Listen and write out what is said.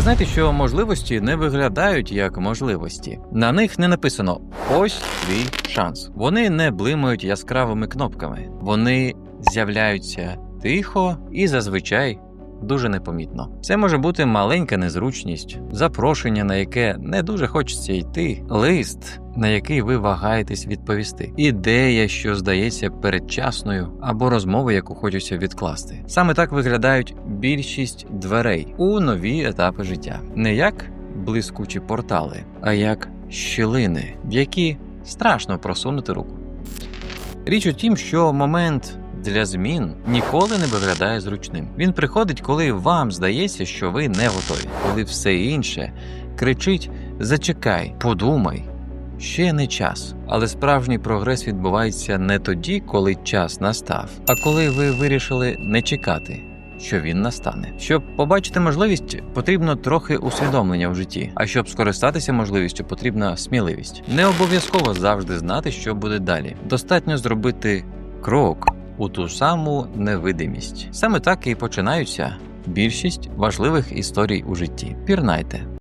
Але знайте, що можливості не виглядають як можливості. На них не написано ось твій шанс. Вони не блимають яскравими кнопками. Вони з'являються тихо і зазвичай. Дуже непомітно. Це може бути маленька незручність, запрошення, на яке не дуже хочеться йти, лист, на який ви вагаєтесь відповісти, ідея, що здається передчасною, або розмова, яку хочеться відкласти. Саме так виглядають більшість дверей у нові етапи життя, не як блискучі портали, а як щілини, в які страшно просунути руку. Річ у тім, що момент для змін ніколи не виглядає зручним. Він приходить, коли вам здається, що ви не готові, коли все інше кричить: зачекай, подумай. Ще не час, але справжній прогрес відбувається не тоді, коли час настав, а коли ви вирішили не чекати, що він настане. Щоб побачити можливість, потрібно трохи усвідомлення в житті. А щоб скористатися можливістю, потрібна сміливість. Не обов'язково завжди знати, що буде далі. Достатньо зробити крок у ту саму невидимість. Саме так і починаються більшість важливих історій у житті. Пірнайте.